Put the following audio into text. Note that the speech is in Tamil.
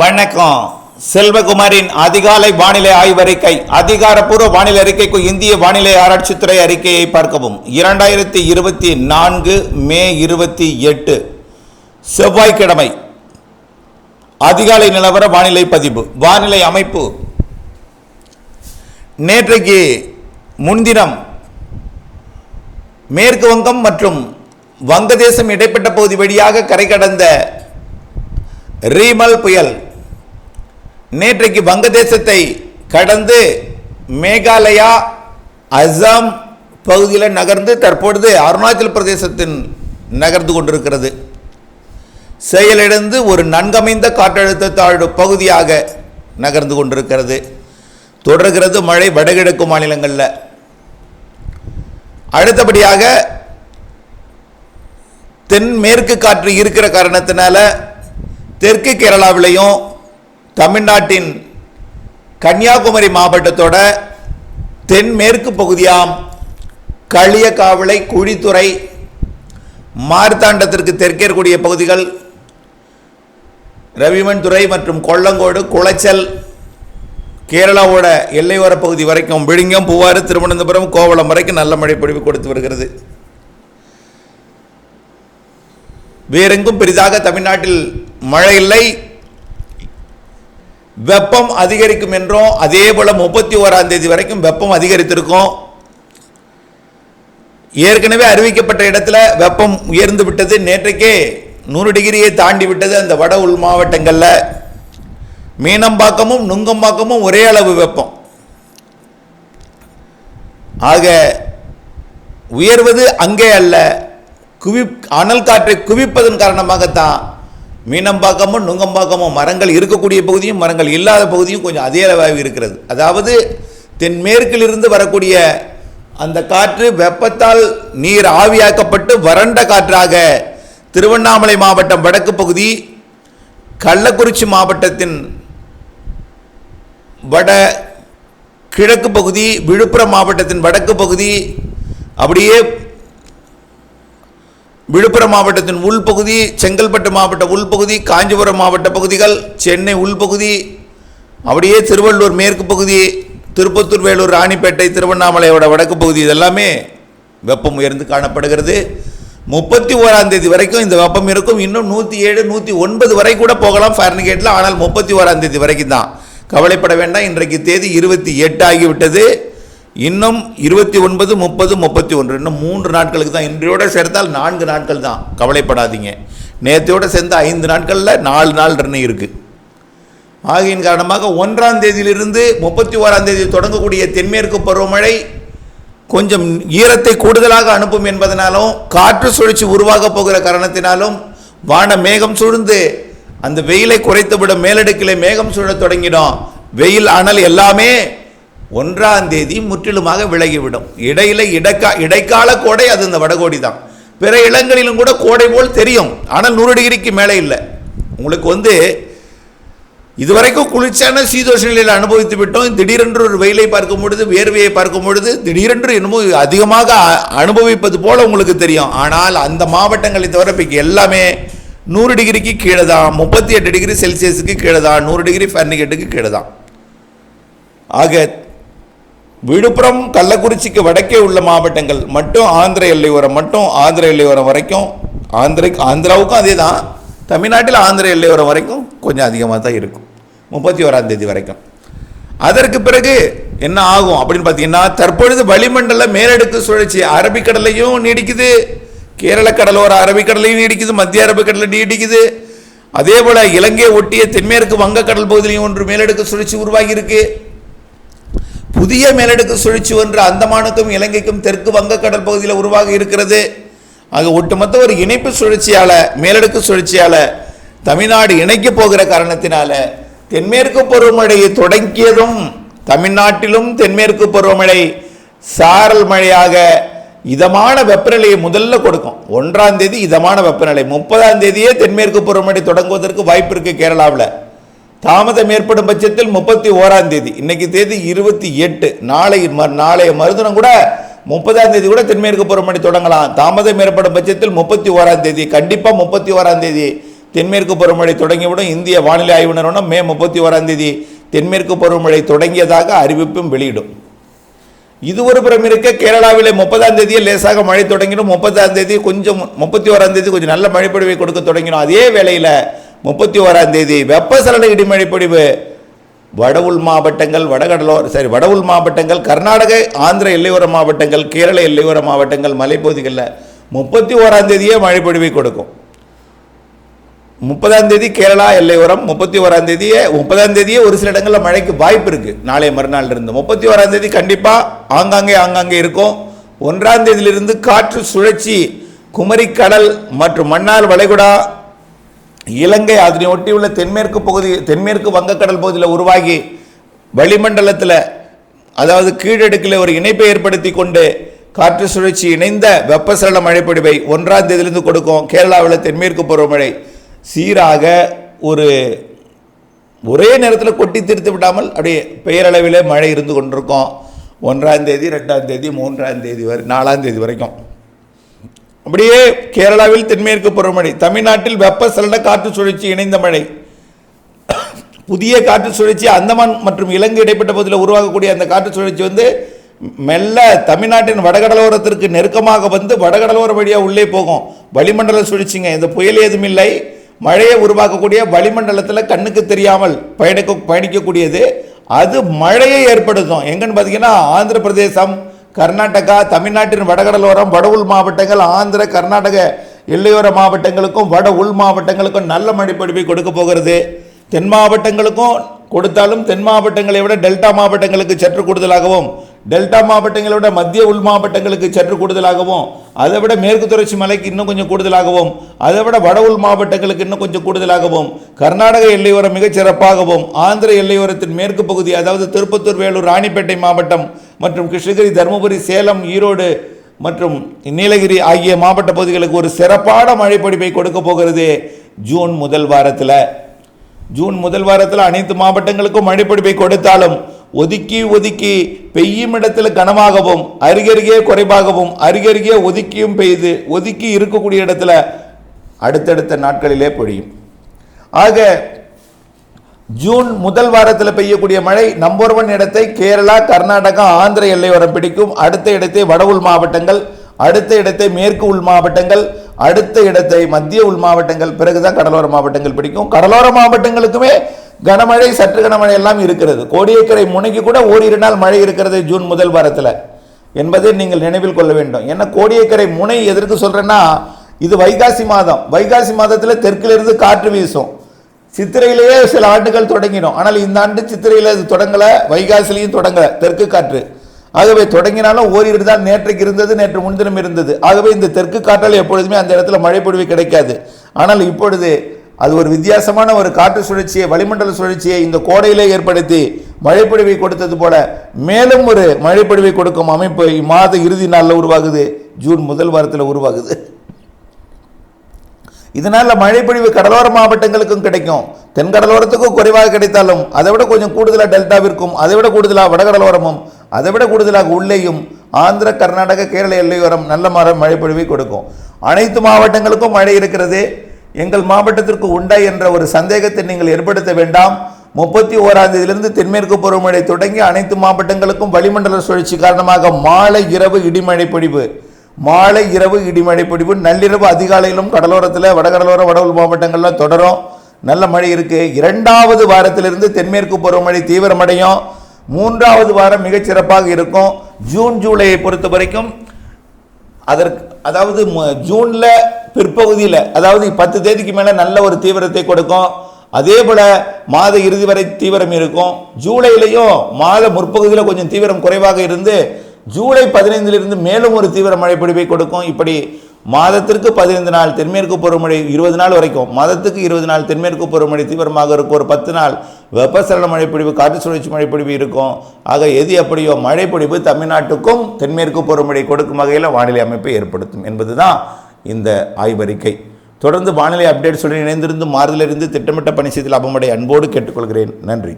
வணக்கம். செல்வகுமாரின் அதிகாலை வானிலை ஆய்வறிக்கை அதிகாரப்பூர்வ வானிலை அறிக்கைக்கு இந்திய வானிலை ஆராய்ச்சித்துறை அறிக்கையை பார்க்கவும். இரண்டாயிரத்தி இருபத்தி நான்கு மே இருபத்தி எட்டு செவ்வாய்க்கிழமை. அதிகாலை நிலவர வானிலை பதிவு. வானிலை அமைப்பு. நேற்றைக்கு முன்தினம் மேற்கு வங்கம் மற்றும் வங்கதேசம் இடைப்பட்ட பகுதி வழியாக கரை கடந்த ரீமல் புயல். நேற்றைக்கு வங்கதேசத்தை கடந்து மேகாலயா அஸ்ஸாம் பகுதியில் நகர்ந்து தற்பொழுது அருணாச்சல பிரதேசத்தின் நகர்ந்து கொண்டிருக்கிறது. செயலிழந்து ஒரு நன்கமைந்த காற்றழுத்த தாழ்வு பகுதியாக நகர்ந்து கொண்டிருக்கிறது. தொடர்கிறது மழை வடகிழக்கு மாநிலங்களில். அடுத்தபடியாக தென்மேற்கு காற்று இருக்கிற காரணத்தினால தெற்கு கேரளாவிலையும் தமிழ்நாட்டின் கன்னியாகுமரி மாவட்டத்தோட தென்மேற்கு பகுதியாம் களியக்காவிளை குழித்துறை மார்த்தாண்டத்திற்கு தெற்கே இருக்கக்கூடிய பகுதிகள் ரவிமன்துறை மற்றும் கொல்லங்கோடு குளச்சல் கேரளாவோட எல்லையோர பகுதி வரைக்கும் விழுங்கம் பூவாறு திருவனந்தபுரம் கோவளம் வரைக்கும் நல்ல மழை பொழிவு கொடுத்து வருகிறது. வேறெங்கும் பெரிதாக தமிழ்நாட்டில் மழை இல்லை வெப்பம் அதிகரிக்கும் என்றும் அதே போல முப்பத்தி ஓராம் தேதி வரைக்கும் வெப்பம் அதிகரித்திருக்கும். ஏற்கனவே அறிவிக்கப்பட்ட இடத்துல வெப்பம் உயர்ந்து விட்டது. நேற்றைக்கே நூறு டிகிரியை தாண்டி விட்டது அந்த வட உள் மாவட்டங்களில். மீனம்பாக்கமும் நுங்கம்பாக்கமும் ஒரே அளவு வெப்பம். ஆக உயர்வது அங்கே அல்ல. குவி அனல் காற்றை குவிப்பதன் காரணமாகத்தான் மீனம்பாக்கமும் நுங்கம்பாக்கமும் மரங்கள் இருக்கக்கூடிய பகுதியும் மரங்கள் இல்லாத பகுதியும் கொஞ்சம் அதே அளவாக இருக்கிறது. அதாவது தென்மேற்கிலிருந்து வரக்கூடிய அந்த காற்று வெப்பத்தால் நீர் ஆவியாக்கப்பட்டு வறண்ட காற்றாக திருவண்ணாமலை மாவட்டம் வடக்கு பகுதி கள்ளக்குறிச்சி மாவட்டத்தின் வட கிழக்கு பகுதி விழுப்புரம் மாவட்டத்தின் வடக்கு பகுதி அப்படியே விழுப்புரம் மாவட்டத்தின் உள்பகுதி செங்கல்பட்டு மாவட்ட உள்பகுதி காஞ்சிபுரம் மாவட்ட பகுதிகள் சென்னை உள்பகுதி அப்படியே திருவள்ளூர் மேற்கு பகுதி திருப்பத்தூர் வேலூர் ராணிப்பேட்டை திருவண்ணாமலையோட வடக்கு பகுதி இதெல்லாமே வெப்பம் உயர்ந்து காணப்படுகிறது. முப்பத்தி ஓராம் தேதி வரைக்கும் இந்த வெப்பம் இருக்கும். இன்னும் நூற்றி ஏழு நூற்றி ஒன்பது வரை கூட போகலாம் ஃபாரன்கேட்டில் ஆனால் முப்பத்தி ஓராம் தேதி வரைக்கும் தான். கவலைப்பட வேண்டாம். இன்றைக்கு தேதி இருபத்தி எட்டு ஆகிவிட்டது. இன்னும் இருபத்தி ஒன்பது முப்பது முப்பத்தி ஒன்று இன்னும் மூன்று நாட்களுக்கு தான். இன்றையோடு சேர்த்தால் நான்கு நாட்கள் தான். கவலைப்படாதீங்க. நேற்றையோடு சேர்ந்து ஐந்து நாட்களில் நாலு நாள் இன்னும் இருக்குது ஆகையின் காரணமாக ஒன்றாம் தேதியிலிருந்து முப்பத்தி ஓராம் தேதி தொடங்கக்கூடிய தென்மேற்கு பருவமழை கொஞ்சம் ஈரத்தை கூடுதலாக அனுப்பும் என்பதனாலும் காற்று சுழற்சி உருவாகப் போகிற காரணத்தினாலும் வான மேகம் சூழ்ந்து அந்த வெயிலை குறைத்துவிடும் மேலடுக்கிலே மேகம் சூழத் தொடங்கிடும். வெயில் அனல் எல்லாமே ஒன்றாம் தேதி முற்றிலுமாக விலகிவிடும். இடையில இடக்கா இடைக்கால கோடை அது இந்த வடகோடி தான். பிற இடங்களிலும் கூட கோடை போல் தெரியும். ஆனால் நூறு டிகிரிக்கு மேலே இல்லை. உங்களுக்கு வந்து இதுவரைக்கும் குளிர்ச்சியான சீதோஷ நிலையில் அனுபவித்து விட்டோம். திடீரென்று ஒரு வெயிலை பார்க்கும் பொழுது வேர்வையை பார்க்கும் பொழுது திடீரென்று என்னமோ அதிகமாக அனுபவிப்பது போல உங்களுக்கு தெரியும். ஆனால் அந்த மாவட்டங்களை தவிர இப்போ எல்லாமே நூறு டிகிரிக்கு கீழே தான். முப்பத்தி எட்டு டிகிரி செல்சியஸுக்கு கீழே தான். நூறு டிகிரி ஃபர்னிகேட்டுக்கு கீழே தான். ஆக விழுப்புரம் கள்ளக்குறிச்சிக்கு வடக்கே உள்ள மாவட்டங்கள் மட்டும் ஆந்திர எல்லையோரம் மட்டும் ஆந்திர எல்லையோரம் வரைக்கும் ஆந்திர ஆந்திராவுக்கும் அதே தான் தமிழ்நாட்டில் ஆந்திர எல்லையோரம் வரைக்கும் கொஞ்சம் அதிகமாக தான் இருக்கும். முப்பத்தி ஓராம் தேதி வரைக்கும். அதற்கு பிறகு என்ன ஆகும் அப்படின்னு பார்த்தீங்கன்னா தற்பொழுது வளிமண்டல மேலடுக்கு சுழற்சி அரபிக்கடலையும் நீடிக்குது. கேரள கடலோர அரபிக்கடலையும் நீடிக்குது மத்திய அரபிக்கடலை நீடிக்குது. அதே போல் இலங்கை ஒட்டிய தென்மேற்கு வங்கக்கடல் பகுதியிலையும் ஒன்று மேலடுக்கு சுழற்சி உருவாகியிருக்கு. புதிய மேலடுக்கு சுழற்சி ஒன்று அந்தமானுக்கும் இலங்கைக்கும் தெற்கு வங்கக்கடல் பகுதியில் உருவாக இருக்கிறது. ஆக ஒட்டுமொத்த ஒரு இணைப்பு சுழற்சியால் மேலடுக்கு சுழற்சியால தமிழ்நாடு இணைக்க போகிற காரணத்தினால தென்மேற்கு பருவமழையை தொடங்கியதும் தமிழ்நாட்டிலும் தென்மேற்கு பருவமழை சாரல் மழையாக இதமான வெப்பநிலையை முதல்ல கொடுக்கும். ஒன்றாம் தேதி இதமான வெப்பநிலை முப்பதாம் தேதியே தென்மேற்கு பருவமழை தொடங்குவதற்கு வாய்ப்பு இருக்கு கேரளாவில். தாமதம் ஏற்படும் பட்சத்தில் முப்பத்தி ஓராம் தேதி இன்னைக்கு தேதி இருபத்தி எட்டு. நாளை ம- நாளைய மறுதினம் கூட முப்பதாம் தேதி கூட தென்மேற்கு பருவமழை தொடங்கலாம். தாமதம் ஏற்படும் பட்சத்தில் முப்பத்தி ஓராம் தேதி கண்டிப்பாக முப்பத்தி ஓராம் தேதி தென்மேற்கு பருவமழை தொடங்கிவிடும். இந்திய வானிலை ஆய்வு நிறுவனம் மே முப்பத்தி ஓராம் தேதி தென்மேற்கு பருவமழை தொடங்கியதாக அறிவிப்பும் வெளியிடும். இது ஒரு புறம் இருக்க கேரளாவிலே முப்பதாம் தேதியே லேசாக மழை தொடங்கிடும். முப்பதாம் தேதி கொஞ்சம் முப்பத்தி ஓராம் தேதி கொஞ்சம் நல்ல மழைப்பொழிவை கொடுக்க தொடங்கிடும். அதே வேளையில் முப்பத்தி ஓராம் தேதி வெப்பசலன இடிமழை பொழிவு. வடவுள் மாவட்டங்கள் வடகடலோர சரி வடவுள் மாவட்டங்கள் கர்நாடக ஆந்திர எல்லையோர மாவட்டங்கள் கேரள எல்லையோர மாவட்டங்கள் மலைப்பகுதிகளில் முப்பத்தி ஓராம் தேதியே மழைப்பொழிவை கொடுக்கும். முப்பதாம் தேதி கேரளா எல்லையோரம் முப்பத்தி ஓராம் தேதியே முப்பதாம் தேதியே ஒரு சில இடங்களில் மழைக்கு வாய்ப்பு இருக்கு. நாளை மறுநாள் இருந்து முப்பத்தி ஓராம் தேதி கண்டிப்பாக ஆங்காங்கே ஆங்காங்கே இருக்கும். ஒன்றாம் தேதியிலிருந்து காற்று சுழற்சி குமரிக்கடல் மற்றும் மன்னார் வளைகுடா இலங்கை அதனை ஒட்டியுள்ள தென்மேற்கு பகுதி தென்மேற்கு வங்கக்கடல் பகுதியில் உருவாகி வளிமண்டலத்தில் அதாவது கீழடுக்கில் ஒரு இணைப்பை ஏற்படுத்தி கொண்டு காற்று சுழற்சி இணைந்த வெப்பசலன மழைப்பொழிவை ஒன்றாம் தேதியிலிருந்து கொடுக்கும் கேரளாவில் தென்மேற்கு பருவமழை. சீராக ஒரு ஒரே நேரத்தில் கொட்டி திருத்து விடாமல் அப்படியே பெயரளவிலே மழை இருந்து கொண்டிருக்கும். ஒன்றாம் தேதி ரெண்டாம் தேதி மூன்றாம் தேதி வரை நாலாம் தேதி வரைக்கும். அப்படியே கேரளாவில் தென்மேற்கு பருவமழை தமிழ்நாட்டில் வெப்பசலன காற்று சுழற்சி இணைந்த மழை. புதிய காற்று சுழற்சி அந்தமான் மற்றும் இலங்கை இடைப்பட்ட பகுதியில் உருவாகக்கூடிய அந்த காற்று சுழற்சி வந்து மெல்ல தமிழ்நாட்டின் வடகடலோரத்திற்கு நெருக்கமாக வந்து வடகடலோர வழியாக உள்ளே போகும். வளிமண்டல சுழற்சிங்க இந்த புயல் ஏதும் இல்லை. மழையை உருவாக்கக்கூடிய வளிமண்டலத்தில் கண்ணுக்கு தெரியாமல் பயணிக்க பயணிக்கக்கூடியது. அது மழையை ஏற்படுத்தும். எங்கன்னு பார்த்தீங்கன்னா ஆந்திர பிரதேசம் கர்நாடகா தமிழ்நாட்டின் வடகடலோரம் வட உள் மாவட்டங்கள் ஆந்திர கர்நாடக எல்லையோர மாவட்டங்களுக்கும் வட உள் மாவட்டங்களுக்கும் நல்ல மழைப்பொழிவை கொடுக்க போகிறது. தென் மாவட்டங்களுக்கும் கொடுத்தாலும் தென் மாவட்டங்களை விட டெல்டா மாவட்டங்களுக்கு சற்று கூடுதலாகவும் டெல்டா மாவட்டங்களை விட மத்திய உள் மாவட்டங்களுக்கு சற்று கூடுதலாகவும் அதை விட மேற்கு தொடர்ச்சி மலைக்கு இன்னும் கொஞ்சம் கூடுதலாகவும் அதை விட வட உள் மாவட்டங்களுக்கு இன்னும் கொஞ்சம் கூடுதலாகவும் கர்நாடக எல்லையோரம் மிகச் சிறப்பாகவும் ஆந்திர எல்லையோரத்தின் மேற்கு பகுதி அதாவது திருப்பத்தூர் வேலூர் ராணிப்பேட்டை மாவட்டம் மற்றும் கிருஷ்ணகிரி தருமபுரி சேலம் ஈரோடு மற்றும் நீலகிரி ஆகிய மாவட்ட பகுதிகளுக்கு ஒரு சிறப்பான மழைப்பொழிவை கொடுக்க போகிறது ஜூன் முதல் வாரத்தில். ஜூன் முதல் வாரத்தில் அனைத்து மாவட்டங்களுக்கும் மழைப்பொழிவை கொடுத்தாலும் ஒதுக்கி ஒதுக்கி பெய்யும் இடத்துல கனமாகவும் அருகருகே குறைவாகவும் அருகருகே ஒதுக்கியும் பெய்து ஒதுக்கி இருக்கக்கூடிய இடத்துல அடுத்தடுத்த நாட்களிலே பொழியும். ஆக ஜூன் முதல் வாரத்தில் பெய்யக்கூடிய மழை நம்பர் ஒன் இடத்தை கேரளா கர்நாடகா ஆந்திர எல்லையோரம் பிடிக்கும். அடுத்த இடத்தை வட உள் மாவட்டங்கள் அடுத்த இடத்தை மேற்கு உள் மாவட்டங்கள் அடுத்த இடத்தை மத்திய உள் மாவட்டங்கள் பிறகுதான் கடலோர மாவட்டங்கள் பிடிக்கும். கடலோர மாவட்டங்களுக்குமே கனமழை சற்று கனமழை எல்லாம் இருக்கிறது. கோடியக்கரை முனைக்கு கூட ஓரிரு நாள் மழை இருக்கிறது ஜூன் முதல் வாரத்தில். என்பதை நீங்கள் நினைவில் கொள்ள வேண்டும். ஏன்னா கோடியக்கரை முனை எதற்கு சொல்கிறேன்னா இது வைகாசி மாதம். வைகாசி மாதத்தில் தெற்கிலிருந்து காற்று வீசும். சித்திரையிலேயே சில ஆண்டுகள் தொடங்கினோம் ஆனால் இந்த ஆண்டு சித்திரையில் அது தொடங்கலை வைகாசிலையும் தொடங்கலை தெற்கு காற்று. ஆகவே தொடங்கினாலும் ஓரிரு தான் நேற்றைக்கு இருந்தது நேற்று முன்தினம் இருந்தது. ஆகவே இந்த தெற்கு காற்றால் எப்பொழுதுமே அந்த இடத்துல மழை பொழிவு கிடைக்காது. ஆனால் இப்பொழுது அது ஒரு வித்தியாசமான ஒரு காற்று சுழற்சியை வளிமண்டல சுழற்சியை இந்த கோடையிலே ஏற்படுத்தி மழைப்பொழிவை கொடுத்தது போல மேலும் ஒரு மழைப்பொழிவை கொடுக்கும் அமைப்பு இம்மாத இறுதி நாளில் உருவாகுது. ஜூன் முதல் வாரத்தில் உருவாகுது. இதனால மழைப்பொழிவு கடலோர மாவட்டங்களுக்கும் கிடைக்கும். தென்கடலோரத்துக்கும் குறைவாக கிடைத்தாலும் அதை விட கொஞ்சம் கூடுதலாக டெல்டாவிற்கும் அதை விட கூடுதலாக வடகடலோரமும் அதை விட கூடுதலாக உள்ளேயும் ஆந்திர கர்நாடக கேரள எல்லையோரம் நல்ல மர பொழிவை கொடுக்கும். அனைத்து மாவட்டங்களுக்கும் மழை இருக்கிறது. எங்கள் மாவட்டத்திற்கு உண்டா என்ற ஒரு சந்தேகத்தை நீங்கள் ஏற்படுத்த வேண்டாம். முப்பத்தி ஓராம் தேதியிலிருந்து தென்மேற்கு பருவமழை தொடங்கி அனைத்து மாவட்டங்களுக்கும் வளிமண்டல சுழற்சி காரணமாக மாலை இரவு இடிமழை பொழிவு. மாலை இரவு இடிமழை பொழிவு. நள்ளிரவு அதிகாலையிலும் கடலோரத்தில் வடகடலோர வடவுள் மாவட்டங்களில் தொடரும். நல்ல மழை இருக்கு. இரண்டாவது வாரத்திலிருந்து தென்மேற்கு பருவமழை தீவிரமடையும். மூன்றாவது வாரம் மிகச் சிறப்பாக இருக்கும். ஜூன் ஜூலையை பொறுத்த வரைக்கும் அதற்கு அதாவது ஜூனில் பிற்பகுதியில் அதாவது பத்து தேதிக்கு மேலே நல்ல ஒரு தீவிரத்தை கொடுக்கும். அதே போல் மாத இறுதி வரை தீவிரம் இருக்கும். ஜூலையிலையும் மாத முற்பகுதியில் கொஞ்சம் தீவிரம் குறைவாக இருந்து ஜூலை பதினைந்திலிருந்து மேலும் ஒரு தீவிர மழை பொழிவை கொடுக்கும். இப்படி மாதத்திற்கு பதினைந்து நாள் தென்மேற்கு பருவமழை இருபது நாள் வரைக்கும். மாதத்துக்கு இருபது நாள் தென்மேற்கு பருவமழை தீவிரமாக இருக்கும். ஒரு பத்து நாள் வெப்பசலன மழைப்பொழிவு காற்று சுழற்சி மழைப்பொழிவு இருக்கும். ஆக எது எப்படியோ மழைப்பொழிவு தமிழ்நாட்டுக்கும் தென்மேற்கு பருவமழை கொடுக்கும் வகையில் வானிலை அமைப்பை ஏற்படுத்தும் என்பதுதான் இந்த ஆய்வறிக்கை. தொடர்ந்து வானிலை அப்டேட் சொல்லி இணைந்திருந்து மாறுதலிருந்து திட்டமிட்ட பணி செய்து லாபமடை அன்போடு கேட்டுக்கொள்கிறேன். நன்றி.